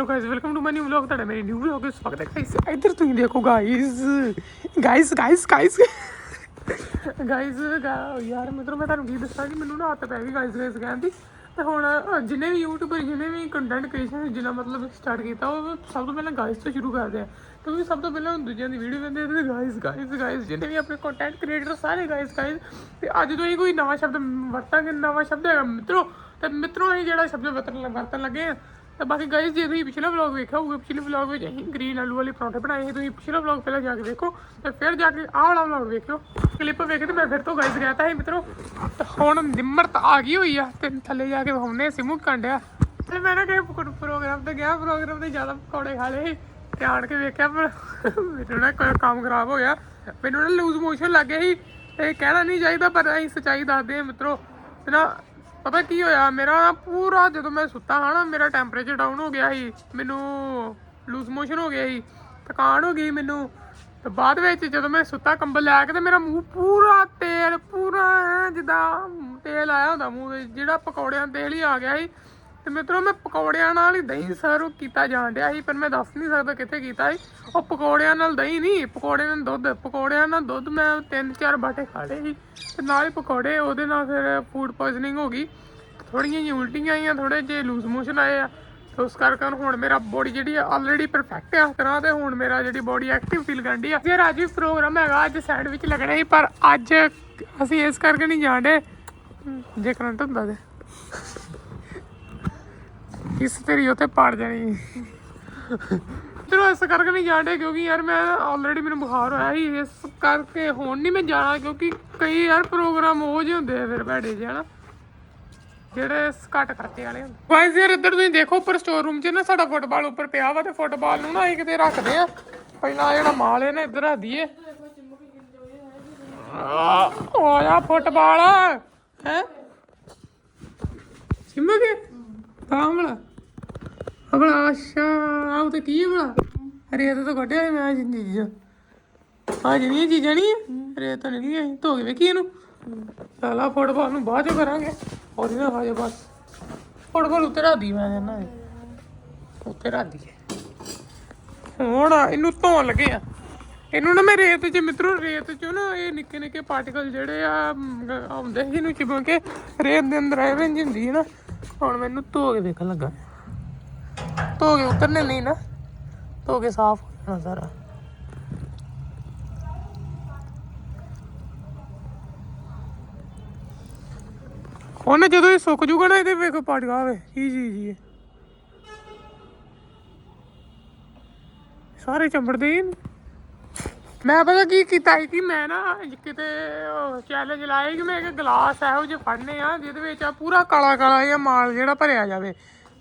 Hello guys welcome to my new vlog ਤੁਹਾਡਾ ਮੇਰੇ new vlog ਵਿੱਚ ਸਵਾਗਤ ਹੈ ਗਾਇਸ ਇੱਧਰ ਤੁਸੀਂ ਦੇਖੋ guys guys guys guys guys ਯਾਰ ਮਿੱਤਰੋ ਮੈਂ ਤੁਹਾਨੂੰ ਕੀ ਦੱਸਾਂ ਕਿ ਮੈਨੂੰ ਨਾ ਹੱਥ ਪੈ ਗਈ ਗਾਇਸ ਗਾਇਸ ਕਹਿਣ ਦੀ। ਤੇ ਹੁਣ ਅ, ਵੀ ਯੂਟਿਊਬਰ ਜਿੰਨੇ ਵੀ ਕੰਟੈਂਟ ਕ੍ਰੀਏਸ਼ਨ ਜਿੰਨਾ ਮਤਲਬ ਸਟਾਰਟ ਕੀਤਾ ਉਹ ਸਭ ਤੋਂ ਪਹਿਲਾਂ ਗਾਇਸ ਤੋਂ ਸ਼ੁਰੂ ਕਰਦੇ ਆ। ਕਿਉਂਕਿ ਸਭ ਤੋਂ ਪਹਿਲਾਂ ਦੂਜਿਆਂ ਦੀ ਵੀਡੀਓ ਵੇਖਦੇ ਤੇ ਗਾਇਸ ਗਾਇਸ ਗਾਇਸ ਜਿੰਨੇ ਵੀ ਆਪਣੇ ਕੰਟੈਂਟ ਕ੍ਰੀਏਟਰ ਸਾਰੇ ਗਾਇਸ ਗਾਇਸ ਤੇ ਅੱਜ ਤੋਂ ਹੀ ਕੋਈ ਨਵਾਂ ਸ਼ਬਦ ਵਰਤਾਂਗੇ ਨਵਾਂ ਸ਼ਬਦ ਹੈਗਾ ਮਿੱਤਰੋ। ਤੇ ਮਿੱਤਰੋ ਅਸੀਂ ਜਿਹੜਾ ਸ਼ਬਦ ਵਰਤਣ ਵਰਤਣ ਲੱਗੇ ਆ ਤਾਂ ਬਾਕੀ ਗਾਇਸ ਜੇ ਤੁਸੀਂ ਪਿਛਲਾ ਵਲੌਗ ਵੇਖਿਆ ਹੋਊਗਾ, ਪਿਛਲੇ ਵਲੌਗ ਵਿੱਚ ਅਸੀਂ ਗ੍ਰੀਨ ਆਲੂ ਵਾਲੇ ਪਰੌਂਠੇ ਬਣਾਏ ਸੀ। ਤੁਸੀਂ ਪਿਛਲਾ ਵਲੌਗ ਪਹਿਲਾਂ ਜਾ ਕੇ ਦੇਖੋ ਤੇ ਫਿਰ ਜਾ ਕੇ ਆਹ ਵਾਲਾ ਵਲੌਗ ਵੇਖਿਓ। ਕਲਿੱਪ ਵੇਖ ਕੇ ਮੈਂ ਫਿਰ ਤੋਂ ਗਾਇਸ ਗਿਆ ਤਾਂ ਸੀ, ਮਿੱਤਰੋ। ਤਾਂ ਹੁਣ ਨਿਮਰਤ ਆ ਗਈ ਹੋਈ ਆ, ਤੇ ਥੱਲੇ ਜਾ ਕੇ ਵਿਖਾਉਣੇ ਸਿਮੂ ਕੰਡਿਆ ਤੇ ਮੈਂ ਨਾ ਕਿ ਪ੍ਰੋਗਰਾਮ ਤੇ ਗਿਆ ਪ੍ਰੋਗਰਾਮ ਤੇ ਜ਼ਿਆਦਾ ਪਕੌੜੇ ਖਾ ਲਏ ਸੀ, ਤੇ ਆਣ ਕੇ ਵੇਖਿਆ, ਪਰ ਮੈਨੂੰ ਨਾ ਕੋਈ ਕੰਮ ਖਰਾਬ ਹੋ ਗਿਆ। ਮੈਨੂੰ ਨਾ ਲੂਜ਼ ਮੋਸ਼ਨ ਲੱਗ ਗਿਆ ਸੀ, ਇਹ ਕਹਿਣਾ ਨਹੀਂ ਚਾਹੀਦਾ, ਪਰ ਅਸੀਂ ਸੱਚਾਈ ਦੱਸਦੇ ਹਾਂ, ਮਿੱਤਰੋ। ਨਾ ਪਤਾ ਕੀ ਹੋਇਆ? ਮੇਰਾ ਨਾ ਪੂਰਾ ਜਦੋਂ ਮੈਂ ਸੁੱਤਾ ਹਾਂ ਨਾ, ਮੇਰਾ ਟੈਂਪਰੇਚਰ ਡਾਊਨ ਹੋ ਗਿਆ ਸੀ। ਮੈਨੂੰ ਲੂਜ਼ ਮੋਸ਼ਨ ਹੋ ਗਿਆ ਸੀ, ਥਕਾਨ ਹੋ ਗਈ ਮੈਨੂੰ। ਤੇ ਬਾਅਦ ਵਿੱਚ ਜਦੋਂ ਮੈਂ ਸੁੱਤਾ ਕੰਬਲ ਲੈ ਕੇ ਤੇ ਮੇਰਾ ਮੂੰਹ ਪੂਰਾ ਤੇਲ, ਪੂਰਾ ਐਂ ਜਿੱਦਾਂ ਤੇਲ ਆਇਆ ਹੁੰਦਾ ਮੂੰਹ ਵਿੱਚ ਜਿਹੜਾ ਪਕੌੜਿਆਂ ਦਾ ਤੇਲ ਹੀ ਆ ਗਿਆ ਸੀ। ਤੇ ਮਿੱਤਰੋ ਮੈਂ ਪਕੌੜਿਆਂ ਨਾਲ ਹੀ ਦਹੀਂ ਸਰਵ ਕੀਤਾ ਜਾਣ ਡਿਆ ਸੀ, ਪਰ ਮੈਂ ਦੱਸ ਨਹੀਂ ਸਕਦਾ ਕਿੱਥੇ ਕੀਤਾ ਸੀ। ਉਹ ਪਕੌੜਿਆਂ ਨਾਲ ਦਹੀਂ ਨਹੀਂ ਪਕੌੜਿਆਂ ਨਾਲ ਦੁੱਧ, ਪਕੌੜਿਆਂ ਨਾਲ ਦੁੱਧ ਮੈਂ ਤਿੰਨ ਚਾਰ ਬਾਟੇ ਖਾ ਲਏ ਸੀ। ਤੇ ਨਾਲ ਹੀ ਪਕੌੜੇ, ਉਹਦੇ ਨਾਲ ਫਿਰ ਫੂਡ ਪੋਇਜ਼ਨਿੰਗ ਹੋ ਗਈ। ਥੋੜੀਆਂ ਜਿਹੀਆਂ ਉਲਟੀਆਂ ਆਈਆਂ ਥੋੜੇ ਜਿਹੇ ਲੂਜ਼ ਮੋਸ਼ਨ ਆਏ ਆ। ਤੇ ਉਸ ਕਰਕੇ ਹੁਣ ਮੇਰਾ ਬੋਡੀ ਜਿਹੜੀ ਆ ਆਲਰੇਡੀ ਪਰਫੈਕਟ ਆ। ਤਰ੍ਹਾਂ ਤੇ ਹੁਣ ਮੇਰਾ ਜਿਹੜੀ ਬੋਡੀ ਐਕਟਿਵ ਫੀਲ ਕਰਦੀ ਆ। ਫਿਰ ਅੱਜ ਵੀ ਪ੍ਰੋਗਰਾਮ ਹੈਗਾ, ਅੱਜ ਸੈਂਡਵਿਚ ਲੱਗਣਾ ਸੀ, ਪਰ ਅੱਜ ਅਸੀਂ ਇਸ ਕਰਕੇ ਨਹੀਂ ਜਾਣਦੇ ਜੇ ਕਰੰਟ ਹੁੰਦਾ ਤੇ। ਇਸ ਤੇਰੀ ਉਤੇ ਪੜ ਜਾਣੀ? ਚਲੋ ਇਸ ਕਰਕੇ ਨਹੀਂ ਜਾਣਦੇ ਕਿਉਂਕਿ ਯਾਰ ਮੈਂ ਆਲਰੇਡੀ ਮੈਨੂੰ ਬੁਖਾਰ ਹੋਇਆ ਸੀ, ਇਸ ਕਰਕੇ ਹੁਣ ਨਹੀਂ ਮੈਂ ਜਾਣਾ ਕਿਉਂਕਿ ਕਈ ਯਾਰ ਪ੍ਰੋਗਰਾਮ ਉਹ ਜਿਹੇ ਹੁੰਦੇ ਆ ਫਿਰ ਭੈੜੇ ਜਿਹੇ, ਹਨਾ? ਜਿਹੜੇ ਘੱਟ ਖਰਚੇ ਵਾਲੇ ਹੁੰਦੇ। ਗਾਇਸ ਯਾਰ ਇੱਧਰ ਤੁਸੀਂ ਦੇਖੋ, ਉੱਪਰ ਸਟੋਰ ਰੂਮ 'ਚ ਨਾ ਸਾਡਾ ਫੁੱਟਬਾਲ ਉੱਪਰ ਪਿਆ ਵਾ ਤੇ ਫੁੱਟਬਾਲ ਨੂੰ ਨਾ ਅਸੀਂ ਕਿਤੇ ਰੱਖਦੇ ਆ। ਪਹਿਲਾਂ ਜਿਹੜਾ ਮਾਲ ਹੈ ਨਾ ਇੱਧਰ ਰੱਖ ਦਈਏ। ਆ ਜਾ ਫੁੱਟਬਾਲ ਹੈ? ਸਿਮਾ ਕੇ? ਤਾਮਲਾ ਅਬਲਾ ਅੱਛਾ ਆਉ ਤੇ ਕੀ ਹੈ ਬਲਾ ਰੇਤ ਤੋਂ ਕੱਢਿਆ ਸੀ ਮੈਂ ਚੀਜ਼ਾਂ ਆ ਜਿਹੜੀਆਂ ਚੀਜ਼ਾਂ ਨਹੀਂ ਰੇਤ ਤਾਂ ਨਹੀਂ ਆਈ ਧੋ ਕੇ ਵੇਖੀ ਇਹਨੂੰ। ਸਾਲਾ ਫੁੱਟਬਾਲ ਨੂੰ ਬਾਅਦ ਚ ਕਰਾਂਗੇ ਉਹਦੀ ਨਾ ਖਾ ਬਸ। ਫੁੱਟਬਾਲ ਉੱਤੇ ਰੱਖ ਦੀ ਮੈਂ ਜਾਨਾ ਉੱਤੇ ਰੱਖ ਦੀਏ ਹੁਣ ਇਹਨੂੰ ਧੋਣ ਲੱਗੇ ਆ। ਇਹਨੂੰ ਨਾ ਮੈਂ ਰੇਤ 'ਚ ਮਿੱਤਰੋ ਰੇਤ ਚੋਂ ਨਾ ਇਹ ਨਿੱਕੇ ਨਿੱਕੇ ਪਾਰਟੀਕਲ ਜਿਹੜੇ ਆ ਮ, ਆਉਂਦੇ ਸੀ ਇਹਨੂੰ ਚਿਪਕ ਕੇ ਰੇਤ ਦੇ ਅੰਦਰ ਐਵੇਂ ਜਿਹੀ ਹੁੰਦੀ ਹੈ ਨਾ। ਹੁਣ ਮੈਨੂੰ ਧੋ ਕੇ ਦੇਖਣ ਲੱਗਾ। ਧੋ ਕੇ ਉਤਰਨੇ ਨਹੀਂ ਨਾ। ਧੋ ਕੇ ਸਾਫ਼ ਹੋ ਜਾਣਾ ਸਾਰਾ। ਹੁਣ ਜਦੋਂ ਇਹ ਸੁੱਕ ਜੂਗਾ ਨਾ, ਇਹਦੇ ਵੇਖੋ ਪੜ ਆਵੇ। ਕੀ ਚੀਜ਼ ਹੀ ਸਾਰੇ ਚੰਬੜਦੇ ਨੇ। ਮੈਂ ਪਤਾ ਕੀ ਕੀਤਾ ਸੀ ਕਿ ਮੈਂ ਨਾ ਕਿਤੇ ਚੈਲੰਜ ਲਾਇਆ ਕਿ ਮੈਂ ਇੱਕ ਗਲਾਸ ਇਹੋ ਜਿਹੇ ਫੜਨੇ ਆ, ਜਿਹਦੇ ਵਿੱਚ ਆ ਪੂਰਾ ਕਾਲਾ ਕਾਲਾ ਜਿਹਾ ਮਾਲ ਜਿਹੜਾ ਭਰਿਆ ਜਾਵੇ।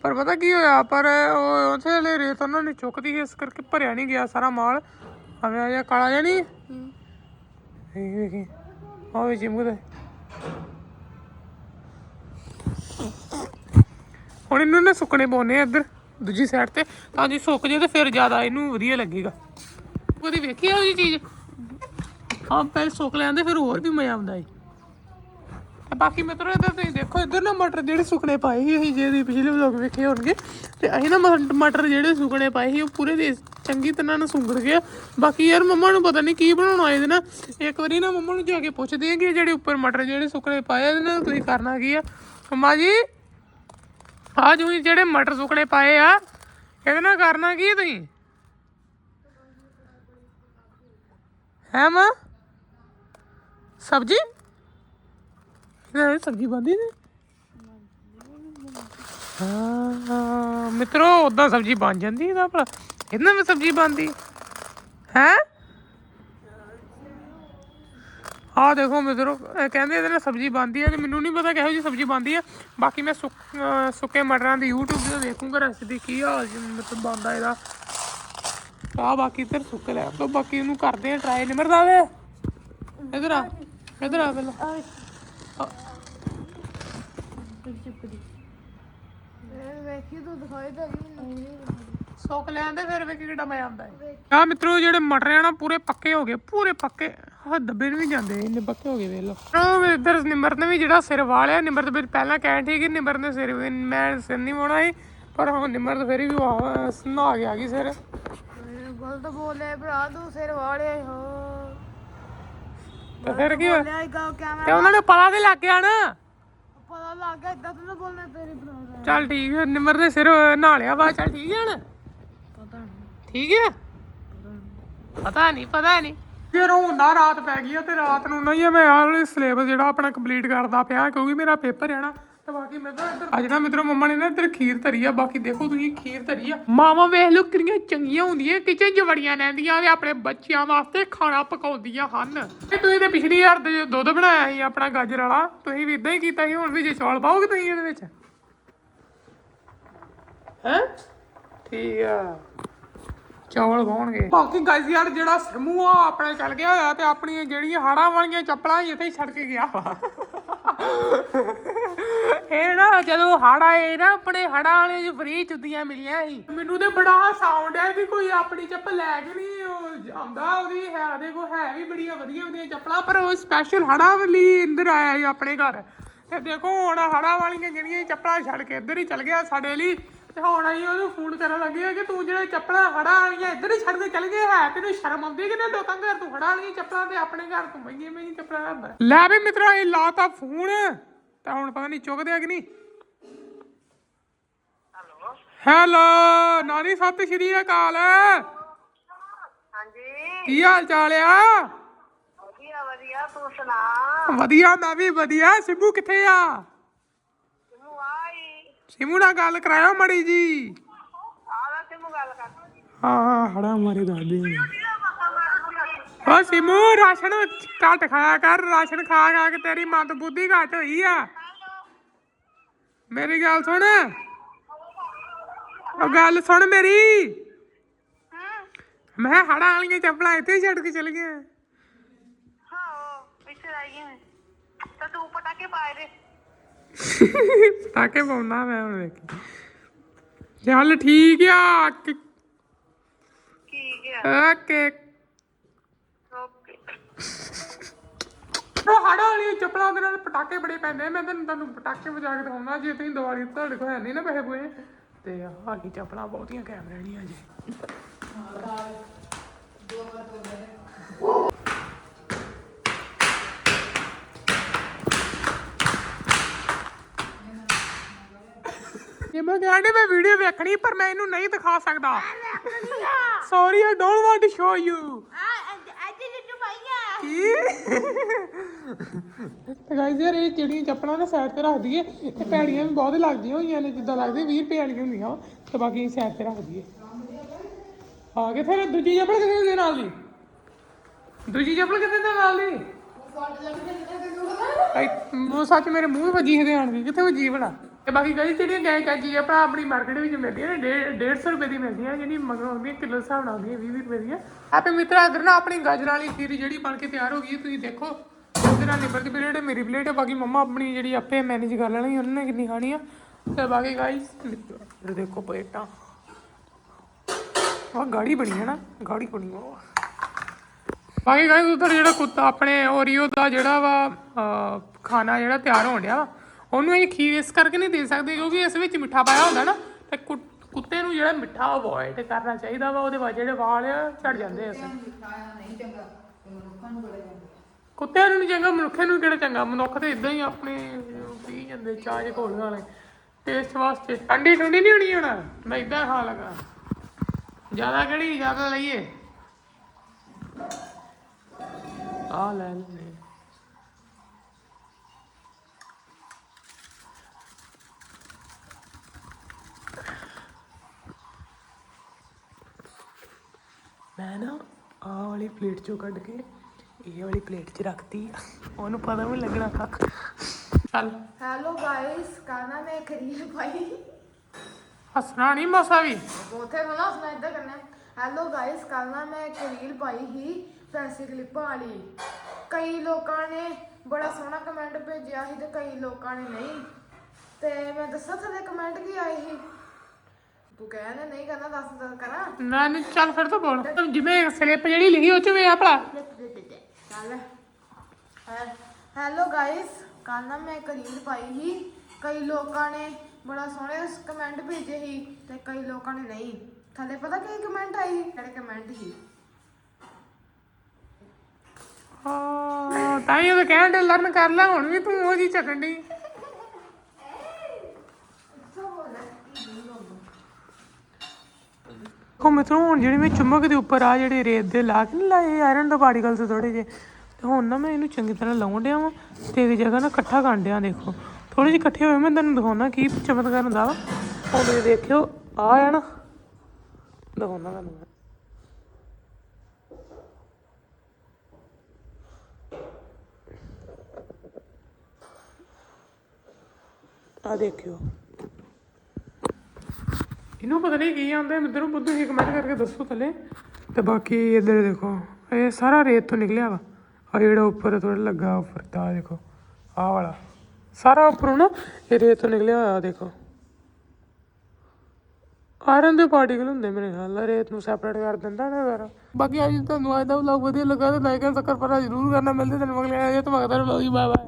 ਪਰ ਪਤਾ ਕੀ ਹੋਇਆ ਪਰ ਉਹ ਉੱਥੇ ਵਾਲੇ ਰੇਤ ਉਹਨਾਂ ਨੇ ਚੁੱਕਦੀ ਸੀ, ਇਸ ਕਰਕੇ ਭਰਿਆ ਨਹੀਂ ਗਿਆ ਸਾਰਾ ਮਾਲ। ਆਵੇਂ ਆ ਜਿਹਾ ਕਾਲਾ ਜਿਹਾ ਨਹੀਂ? ਇਹ ਵੇਖੀ ਆ ਵੀ ਚਿਮਕਦਾ ਹੁਣ ਇਹਨੂੰ ਨਾ ਸੁੱਕਣੇ ਪਾਉਨੇ ਆ ਇੱਧਰ ਦੂਜੀ ਸਾਈਡ ਤੇ। ਤਾਂ ਜੇ ਸੁੱਕ ਜੇ ਤੇ ਫਿਰ ਜ਼ਿਆਦਾ ਇਹਨੂੰ ਵਧੀਆ ਲੱਗੇਗਾ। ਕਦੀ ਵੇਖੀ ਇਹੋ ਜਿਹੀ ਚੀਜ਼? ਹਾਂ ਪਹਿਲੇ ਸੁੱਕ ਲੈਂਦੇ ਫਿਰ ਹੋਰ ਵੀ ਮਜ਼ਾ ਆਉਂਦਾ ਏ। ਤੇ ਬਾਕੀ ਮਿੱਤਰੋ ਇੱਧਰ ਤੁਸੀਂ ਦੇਖੋ ਇੱਧਰ ਨਾ ਮਟਰ ਜਿਹੜੇ ਸੁੱਕਣੇ ਪਾਏ ਸੀ ਅਸੀਂ ਜੇ ਤੁਸੀਂ ਪਿਛਲੇ ਵਲੋਗ ਵੇਖੇ ਹੋਣਗੇ। ਤੇ ਅਸੀਂ ਨਾ ਮ- ਮਟਰ ਜਿਹੜੇ ਸੁੱਕਣੇ ਪਾਏ ਸੀ ਉਹ ਪੂਰੇ ਦੇ ਚੰਗੀ ਤਰ੍ਹਾਂ ਨਾਲ ਸੁੰਗੜ ਗਏ ਬਾਕੀ ਯਾਰ ਮੰਮਾ ਨੂੰ ਪਤਾ ਨਹੀਂ ਕੀ ਬਣਾਉਣਾ ਇਹਦੇ ਨਾਲ। ਇੱਕ ਵਾਰੀ ਨਾ ਮੰਮਾ ਨੂੰ ਜਾ ਕੇ ਪੁੱਛਦੇ ਆ ਕਿ ਜਿਹੜੇ ਉੱਪਰ ਮਟਰ ਜਿਹੜੇ ਸੁੱਕਣੇ ਪਾਏ ਆ, ਇਹਦੇ ਨਾਲ ਤੁਸੀਂ ਕਰਨਾ ਕੀ ਆ? ਮੰਮਾ ਜੀ ਆਹ ਜੋ ਜਿਹੜੇ ਮਟਰ ਸੁੱਕਣੇ ਪਾਏ ਆ ਇਹਦੇ ਨਾਲ ਕਰਨਾ ਕੀ ਤੁਸੀਂ? ਹੈ ਮਾਂ? ਸਬਜੀ? ਇਹ ਸਬਜੀ ਬੰਦੀ ਨੇ ਹਾਂ ਮਿੱਤਰੋ ਉਦਾਂ ਸਬਜੀ ਬਣ ਜਾਂਦੀ ਇਹਦਾ ਭਲਾ। ਇਹਨਾਂ ਵਿੱਚ ਸਬਜੀ ਬਣਦੀ? ਹੈ? ਆ ਦੇਖੋ ਮਿੱਤਰੋ ਇਹ ਕਹਿੰਦੇ ਇਹਦੇ ਨਾਲ ਸਬਜੀ ਬਣਦੀ ਹੈ ਤੇ ਮੈਨੂੰ ਨਹੀਂ ਪਤਾ ਕਿਹੋ ਜੀ ਸਬਜੀ ਬਣਦੀ ਹੈ ਬਾਕੀ ਮੈਂ ਸੁੱਕ- ਸੁੱਕੇ ਮਟਰਾਂ ਦੀ YouTube ਤੇ ਦੇਖੂੰਗਾ ਰੈਸਿਪੀ ਕੀ ਹਾਲ ਜੀ ਮਤਲਬ ਬਣਦਾ ਇਹਦਾ। ਆ ਬਾਕੀ ਇੱਧਰ ਸੁੱਕ ਲੈ ਤੋ ਬਾਕੀ ਇਹਨੂੰ ਕਰਦੇ ਆ ਟਰਾਈ ਨਿਮਰਦਾ ਵੇ ਇਧਰ ਆ ਇਧਰ ਆ ਪਹਿਲਾਂ। ਵੇਖੀ ਤੂੰ ਦਿਖਾਈ ਤਾਂ ਨਹੀਂ ਸੁੱਕ ਲੈਂਦੇ ਫਿਰ ਵੇ ਕਿਹੜਾ ਮੈਂ ਆਉਂਦਾ ਹੈ ਆ ਮਿੱਤਰੋ ਜਿਹੜੇ ਮਟਰ ਆ ਨਾ ਪੂਰੇ ਪੱਕੇ ਹੋ ਗਏ ਪੂਰੇ ਪੱਕੇ। ਆ ਦੱਬੇ ਨੂੰ ਵੀ ਜਾਂਦੇ ਇੰਨੇ ਪੱਕੇ ਹੋ ਗਏ ਵੇਖ ਲੋ ਉਹ ਇੱਧਰ ਨਿਮਰਤ ਨੇ ਵੀ ਜਿਹੜਾ ਸਿਰ ਵਾਲਿਆ ਨਿਮਰਤ ਵੀ ਪਹਿਲਾਂ ਕਹਿਣ ਠੀਕ ਕਿ ਨਿਮਰਤ ਨੇ ਸਿਰ ਵੀ- ਮੈਂ ਸਿਰ ਨਹੀਂ ਵਾਉਣਾ ਸੀ ਪਰ ਹੁਣ ਨਿਮਰਤ ਫਿਰ ਵੀ ਗਈ ਸਿਰ। ਗਲਤ ਬੋਲੇ ਭਰਾ ਤੂੰ ਸਿਰ ਈ ਹੋ। ਤੇ ਫਿਰ ਕੀ ਹੋਇਆ? ਤੇ ਉਹਨਾਂ ਨੇ ਪਤਾ ਤੇ ਲੱਗ ਗਿਆ ਨਾ। ਪਤਾ ਲੱਗ ਗਿਆ ਇਦਾਂ ਤੂੰ ਬੋਲਣਾ ਤੇਰੀ ਭਰਾ ਚੱਲ ਠੀਕ ਹੈ ਨਿਮਰ ਦੇ ਸਿਰ ਨਹਾ ਲਿਆ ਵਾ ਚੱਲ ਠੀਕ ਹੈ ਹੁਣ? ਪਤਾ ਨਹੀਂ। ਠੀਕ ਹੈ ਪਤਾ ਨਹੀਂ ਪਤਾ ਨਹੀਂ। ਫਿਰ ਹੁਣ ਨਾ ਰਾਤ ਪੈ ਗਈ ਆ ਤੇ ਰਾਤ ਨੂੰ ਨਾ ਹੀ ਮੈਂ ਆਹ ਸਿਲੇਬਸ ਜਿਹੜਾ ਆਪਣਾ ਕੰਪਲੀਟ ਕਰਦਾ ਪਿਆ ਕਿਉਂਕਿ ਮੇਰਾ ਪੇਪਰ ਹੈ ਨਾ ਤੇ ਬਾਕੀ ਮੈਂ ਤਾਂ ਇੱਧਰ ਅੱਜ ਨਾ ਮਿੱਤਰੋ ਮੰਮਾ ਨੇ ਨਾ ਇੱਧਰ ਖੀਰ ਧਰੀ ਆ ਬਾਕੀ ਦੇਖੋ ਤੁਸੀਂ ਖੀਰ ਧਰੀ ਆ। ਮਾਵਾਂ ਵੇਖ ਲਓ ਕਿੰਨੀਆਂ ਚੰਗੀਆਂ ਹੁੰਦੀਆਂ ਕਿਚਨ 'ਚ ਵੜੀਆਂ ਰਹਿੰਦੀਆਂ ਤੇ ਆਪਣੇ ਬੱਚਿਆਂ ਵਾਸਤੇ ਖਾਣਾ ਪਕਾਉਂਦੀਆਂ ਹਨ। ਤੇ ਤੁਸੀਂ ਤੇ ਪਿਛਲੀ ਵਾਰ ਤੇ ਦੁੱਧ ਬਣਾਇਆ ਸੀ ਆਪਣਾ ਗਾਜਰ ਵਾਲਾ ਤੁਸੀਂ ਵੀ ਇਦਾਂ ਹੀ ਕੀਤਾ ਸੀ ਹੁਣ ਵੀ ਜੇ ਚੌਲ ਪਾਓਗੇ ਤੁਸੀਂ ਇਹਦੇ ਵਿੱਚ? ਹੈ? ਠੀਕ ਆ। ਚੌਲ ਪਾਉਣਗੇ। ਬਾਕੀ ਗਾਇਸ ਯਾਰ ਜਿਹੜਾ ਸਮੂਹ ਆ ਆਪਣੇ ਚੱਲ ਗਿਆ ਹੋਇਆ ਤੇ ਆਪਣੀਆਂ ਜਿਹੜੀਆਂ ਹਾੜਾਂ ਵਾਲੀਆਂ ਚੱਪਲਾਂ ਇੱਥੇ ਹੀ ਛੱਡ ਕੇ ਗਿਆ ਵਾ। ਜਦੋਂ ਹੜ ਆਏ ਨਾ, ਆਪਣੇ ਹੜਾਂ ਵਾਲੇ ਚ ਫ੍ਰੀ ਚੁੱਦੀਆਂ ਮਿਲੀਆਂ ਸੀ। ਮੈਨੂੰ ਤੇ ਬੜਾ ਸਾਊਂਡ ਹੈ ਵੀ ਕੋਈ ਆਪਣੀ ਚੱਪਲ ਲੈ ਕੇ ਨਹੀਂ ਉਹ ਆਉਂਦਾ ਉਹਦੀ, ਹੈ ਉਹਦੇ ਕੋਲ ਹੈ ਵੀ ਬੜੀਆਂ ਵਧੀਆ ਵਧੀਆ ਚੱਪਲਾਂ, ਪਰ ਉਹ ਸਪੈਸ਼ਲ ਹੜਾਂ ਲਈ ਇੰਦਰ ਆਇਆ ਸੀ ਆਪਣੇ ਘਰ। ਤੇ ਦੇਖੋ, ਹੁਣ ਹੜਾਂ ਵਾਲੀਆਂ ਜਿਹੜੀਆਂ ਚੱਪਲਾਂ ਛੱਡ ਕੇ ਇੱਧਰ ਹੀ ਚਲ ਗਿਆ ਸਾਡੇ ਲਈ। ਤੇ ਹੁਣ ਅਸੀਂ ਉਹਨੂੰ ਫੋਨ ਕਰਨ ਲੱਗੇ ਆ ਕਿ ਤੂੰ ਜਿਹੜੇ ਚੱਪਲਾਂ ਹੜਾਂ ਵਾਲੀਆਂ ਇੱਧਰ ਹੀ ਛੱਡ ਕੇ ਚਲ ਗਏ, ਹੈ ਤੈਨੂੰ ਸ਼ਰਮ ਆਉਂਦੀ ਕਿ ਨਹੀਂ ਲੋਕਾਂ ਘਰ? ਤੂੰ ਹੜਾਂ ਵਾਲੀਆਂ ਚੱਪਲਾਂ ਤੇ ਆਪਣੇ ਘਰ ਤੂੰ ਮਹਿੰਗੀਆਂ ਮਹਿੰਗੀਆਂ ਚੱਪਲਾਂ ਰੱਖਦਾ ਲੈ ਵੀ ਮਿੱਤਰੋ, ਇਹ ਲਾਤਾ ਫੋਨ ਤਾਂ ਹੁਣ ਪਤਾ ਨਹੀਂ ਚੁੱਕਦੇ ਆ ਕਿ ਨਹੀਂ। ਹੈਲੋ ਨਾਨੀ ਸਤਿ ਸ਼੍ਰੀ ਅਕਾਲ। ਹਾਂਜੀ। ਕੀ ਹਾਲ ਚਾਲ ਆ? ਵਧੀਆ ਵਧੀਆ ਤੂੰ ਸੁਣਾ? ਵਧੀਆ ਮੈਂ ਵੀ ਵਧੀਆ। ਸਿਮੂ ਕਿੱਥੇ ਆ? ਤੈਨੂੰ ਆਈ ਸਿਮੂ ਨਾਲ ਗੱਲ ਕਰਾਇਓ ਮੜੀ ਜੀ। ਆਲਾ ਤੈਨੂੰ ਗੱਲ ਕਰ। ਹਾਂ ਹਾਂ ਹੜਾ ਮਾਰੇ ਦਾਦੇ। ਓ ਸਿਮੂ ਰਾਸ਼ਨ ਘੱਟ ਖਾਇਆ ਕਰ ਰਾਸ਼ਨ ਖਾ ਖਾ ਕੇ ਤੇਰੀ ਮਤ ਬੁੱਧੀ ਘੱਟ ਹੋਈ ਆ। ਮੇਰੀ ਗੱਲ ਸੁਣ। ਉਹ ਗੱਲ ਸੁਣ ਮੇਰੀ। ਮੈਂ ਹੜਾ ਵਾਲੀਆਂ ਚੱਪਲਾਂ ਇੱਥੇ ਹੀ ਛੱਡ ਕੇ ਚਲ ਗਿਆ ਹਾਂ ਪਿੱਛੇ ਰਹਿ ਗਈ ਤਾਂ ਤੂੰ ਪਟਾਕੇ ਪਾਏ ਦੇ। ਪਟਾਕੇ ਪਾਉਣਾ ਮੈਂ ਹੁਣ ਵੇਖੀ। ਚੱਲ ਠੀਕ ਆ ਠੀਕ ਹੈ ਓਕੇ। ਓਕੇ। ਉਹ ਹੜਾ ਵਾਲੀ ਚੱਪਲਾਂ ਦੇ ਨਾਲ ਪਟਾਕੇ ਬੜੇ ਪੈਂਦੇ ਮੈਂ ਤੈਨੂੰ ਤੁਹਾਨੂੰ ਪਟਾਕੇ ਵਜਾ ਕੇ ਦਿਖਾਉਣਾ ਜੇ ਤੁਸੀਂ ਦੀਵਾਲੀ ਤੁਹਾਡੇ ਕੋਲ ਹੈ ਨਹੀਂ ਨਾ ਪੈਸੇ ਪੂਏ। ਤੇ ਕੀ ਚੱਪਲਾਂ ਬਹੁਤੀਆਂ ਕੈਮਰੇ ਨਹੀਂ ਆ ਜੀ ਇਹ ਮੈਂ ਕਹਿੰਦੀ ਮੈਂ ਵੀਡੀਓ ਵੇਖਣੀ ਪਰ ਮੈਂ ਇਹਨੂੰ ਨਹੀਂ ਦਿਖਾ ਸਕਦਾ। Sorry I don't want to show you ਕੀ? ਤੇ ਗਾਇਜ਼ ਯਾਰ ਇਹ ਜਿਹੜੀਆਂ ਚੱਪਲਾਂ ਨਾ ਸਾਈਡ ਤੇ ਰੱਖ ਦਈਏ ਤੇ ਪੈੜੀਆਂ ਵੀ ਬਹੁਤ ਲੱਗਦੀਆਂ ਹੋਈਆਂ ਨੇ ਜਿੱਦਾਂ ਲੱਗਦੀ 20 ਰੁਪਏ ਵਾਲੀਆਂ ਹੁੰਦੀਆਂ ਵਾਂ, ਤੇ ਬਾਕੀ ਸਾਈਡ ਤੇ ਰੱਖ ਦਈਏ। ਆ ਕੇ ਫਿਰ ਦੂਜੀ ਚੱਪਲ ਕਿੱਥੇ ਦੇ ਨਾਲ ਦੀ? ਦੂਜੀ ਚੱਪਲ ਕਿੱਥੇ ਦੇ ਨਾਲ ਦੀ? ਆਈ ਉਹ ਸੱਚ ਮੇਰੇ ਮੂੰਹ 'ਚ ਵੱਜੀ ਦੀ ਕਿੱਥੇ ਵੱਜੀ ਭਲਾ? ਤੇ ਬਾਕੀ ਗਾਇਜ਼ ਜਿਹੜੀਆਂ ਗਾਇ ਕਾਜੀ ਆਪਣਾ ਆਪਣੀ ਮਾਰਕੀਟ ਵਿੱਚ ਮਿਲਦੀਆਂ ਨੇ 150 ਰੁਪਏ ਦੀ ਮਿਲਦੀਆਂ ਜਿਹੜੀ ਮਗਰੋਂ ਆਉਂਦੀਆਂ ਕਿਲੋ ਹਿਸਾਬ ਨਾਲ ਆਉਂਦੀਆਂ 20 ਰੁਪਏ ਦੀਆਂ। ਆਪੇ ਮਿੱਤਰਾ ਇਧਰ ਨਾ ਆਪਣੀ ਗਾਜਰਾਂ ਵਾਲੀ ਖੀਰ ਜਿਹੜੀ ਬਣ ਕੇ ਤਿਆਰ ਹੋ ਗਈ ਹੈ, ਤੁਸੀਂ ਦੇਖੋ। ਉਹਦੇ ਨਾਲ ਨਿਬਰ ਦੀ ਪਲੇਟ ਮੇਰੀ ਪਲੇਟ ਹੈ ਬਾਕੀ ਮੰਮਾ ਆਪਣੀ ਜਿਹੜੀ ਆਪੇ ਮੈਨੇਜ ਕਰ ਲੈਣੀ ਉਹਨਾਂ ਨੇ ਕਿੰਨੀ ਖਾਣੀ ਆ। ਤੇ ਬਾਕੀ ਗਾਇਸ ਦੇਖੋ ਪਲੇਟਾਂ। ਆ ਗਾੜੀ ਬਣੀ ਹੈ ਨਾ, ਗਾੜੀ ਬਣੀ ਉਹ। ਬਾਕੀ ਗਾਇਸ ਉਧਰ ਜਿਹੜਾ ਕੁੱਤਾ ਆਪਣੇ ਓਰੀਓ ਦਾ ਜਿਹੜਾ ਵਾ ਖਾਣਾ ਜਿਹੜਾ ਤਿਆਰ ਹੋਣ ਡਿਆ ਉਹਨੂੰ ਇਹ ਖੀਰ ਇਸ ਕਰਕੇ ਨਹੀਂ ਦੇ ਸਕਦੇ ਕਿਉਂਕਿ ਇਸ ਵਿੱਚ ਮਿੱਠਾ ਪਾਇਆ ਹੁੰਦਾ ਨਾ, ਤੇ ਕੁ- ਕੁੱਤੇ ਨੂੰ ਜਿਹੜਾ ਮਿੱਠਾ ਅਵੋਇਡ ਕਰਨਾ ਚਾਹੀਦਾ ਵਾ, ਉਹਦੇ ਬਾਅਦ ਜਿਹੜੇ ਵਾਲ ਝੜ ਜਾਂਦੇ ਆ ਕੁੱਤਿਆਂ ਨੂੰ ਨੀ ਚੰਗਾ, ਮਨੁੱਖਾਂ ਨੂੰ ਕਿਹੜਾ ਚੰਗਾ? ਮਨੁੱਖ ਤੇ ਇਦਾਂ ਹੀ ਆਪਣੇ ਪੀ ਜਾਂਦੇ ਚਾਹ ਚ ਘੋਲ ਵਾਲੇ। ਟੇਸਟ ਵਾਸਤੇ। ਠੰਡੀ ਠੰਡੀ ਨਹੀਂ ਹੋਣੀ ਹੁਣ? ਮੈਂ ਇਦਾਂ ਖਾਣ ਲੱਗਾ। ਜ਼ਿਆਦਾ ਕਿਹੜੀ? ਜ਼ਿਆਦਾ ਲਈਏ। ਆ ਲੈ ਲੈ ਮੈਂ ਨਾ ਆਹ ਵਾਲੀ ਪਲੇਟ ਚੋਂ ਕੱਢ ਕੇ ਇਹ ਵਾਲੀ ਪਲੇਟ 'ਚ ਰੱਖਤੀ ਉਹਨੂੰ ਪਤਾ ਵੀ ਲੱਗਣਾ ਕੱਖ। ਚੱਲ। ਹੈਲੋ ਗਾਇਸ ਕਾਨਾ ਮੈਂ ਖਰੀਦ ਭਾਈ? ਹੱਸਣਾ ਨਹੀਂ ਮਸਾ ਵੀ। ਉਥੇ ਬੋਲਾ ਸੁਣਾ ਇਦਾਂ ਕਰਨਾ। ਹੈਲੋ ਗਾਇਸ ਕੱਲ ਨਾ ਮੈਂ ਰੀਲ ਪਾਈ ਸੀ ਫੈਂਸੀ ਕਲਿੱਪਾਂ ਵਾਲੀ। ਕਈ ਲੋਕਾਂ ਨੇ ਬੜਾ ਸੋਹਣਾ ਕਮੈਂਟ ਭੇਜਿਆ ਸੀ ਤੇ ਕਈ ਲੋਕਾਂ ਨੇ ਨਹੀਂ। ਤੇ ਮੈਂ ਦੱਸਾਂ ਥੱਲੇ ਕਮੈਂਟ ਕੀ ਆਏ ਸੀ? ਤੂੰ ਕਹਿੰਦਾ ਨਹੀਂ ਕਰਨਾ ਦੱਸ ਦੱਸ ਕਰਾਂ। ਨਾ ਨਹੀਂ ਚੱਲ ਫਿਰ ਤਾਂ ਬੋਲ। ਜਿਵੇਂ ਸਲਿੱਪ ਜਿਹੜੀ ਲਿਖੀ ਉਹ ਚ ਵੇ ਆ ਭਲਾ। ਚੱਲ। ਹੈਲੋ ਗਾਇਸ ਕੱਲ ਨਾ ਮੈਂ ਇੱਕ ਰੀਲ ਪਾਈ ਸੀ। ਕਈ ਲੋਕਾਂ ਨੇ ਬੜਾ ਸੋਹਣੇ ਕਮੈਂਟ ਭੇਜੇ ਸੀ ਤੇ ਕਈ ਲੋਕਾਂ ਨੇ ਨਹੀਂ। ਥੱਲੇ ਪਤਾ ਕੀ ਕਮੈਂਟ ਆਈ? ਕਿਹੜੇ ਕਮੈਂਟ ਸੀ? ਹਾਂ, ਤਾਂ ਹੀ ਉਹ ਕਹਿਣ ਦੇ ਲਰਨ ਕਰ ਲੈ, ਹੁਣ ਵੀ ਤੂੰ ਉਹ ਜੀ ਚੱਕਣ। ਦੀ ਕੋ ਮਿੱਤਰੋ, ਹੁਣ ਜਿਹੜੇ ਮੈਂ ਚੁੰਮਕ ਦੇ ਉੱਪਰ ਆ ਜਿਹੜੇ ਰੇਤ ਦੇ ਲਾ ਕੇ ਨੀ ਲਾਏ ਆਇਰਨ ਦਾ ਪਾਰਟੀਕਲਸ ਥੋੜੇ ਜਿਹੇ, ਤੇ ਹੁਣ ਨਾ ਮੈਂ ਇਹਨੂੰ ਚੰਗੀ ਤਰ੍ਹਾਂ ਲਾਉਣ ਡਿਆ ਵਾਂ ਤੇ ਇੱਕ ਜਗ੍ਹਾ ਨਾ ਇਕੱਠਾ ਕਰਨ ਡਿਆ ਦੇਖੋ। ਥੋੜੇ ਜਿਹੇ ਇਕੱਠੇ ਹੋਏ, ਮੈਂ ਤੁਹਾਨੂੰ ਦਿਖਾਉਣਾ ਕੀ ਚਮਤਕਾਰ ਹੁੰਦਾ ਵਾ। ਹੁਣ ਤੁਸੀਂ ਦੇਖਿਓ ਆ ਆ ਨਾ, ਦਿਖਾਉਣਾ ਤੁਹਾਨੂੰ ਮੈਂ। ਆ ਦੇਖਿਓ। ਇਹਨੂੰ ਪਤਾ ਨਹੀਂ ਕੀ ਆਉਂਦਾ, ਮਿੱਤਰੋਂ, ਬੁੱਧੂ ਹੀ ਕਮੈਂਟ ਕਰਕੇ ਦੱਸੋ ਥੱਲੇ। ਤੇ ਬਾਕੀ ਇੱਧਰ ਦੇਖੋ, ਇਹ ਸਾਰਾ ਰੇਤ ਤੋਂ ਨਿਕਲਿਆ ਵਾ। ਆ ਜਿਹੜਾ ਉੱਪਰ ਥੋੜਾ ਲੱਗਾ ਉੱਪਰ, ਤਾਂ ਦੇਖੋ, ਆਹ ਵਾਲਾ। ਸਾਰਾ ਉੱਪਰੋਂ ਨਾ ਇਹ ਰੇਤ ਤੋਂ ਨਿਕਲਿਆ ਹੋਇਆ, ਦੇਖੋ। ਆਇਰਨ ਦੇ ਪਾਰਟੀਕਲ ਹੁੰਦੇ ਮੇਰੇ ਖਿਆਲ ਨਾਲ, ਰੇਤ ਨੂੰ ਸੈਪਰੇਟ ਕਰ ਦਿੰਦਾ ਨਾ ਸਾਰਾ। ਬਾਕੀ ਅੱਜ ਤੁਹਾਨੂੰ ਅੱਜ ਦਾ ਵਲੌਗ ਵਧੀਆ ਲੱਗਾ ਤੇ ਲਾਈਕ ਐਂਡ ਸਬਸਕ੍ਰਾਈਬ ਕਰਨਾ ਜ਼ਰੂਰ ਕਰਨਾ। ਮਿਲਦੇ ਤੁਹਾਨੂੰ ਅਗਲੇ ਜੇ ਤੁਹਾਨੂੰ ਬਾਏ ਬਾਏ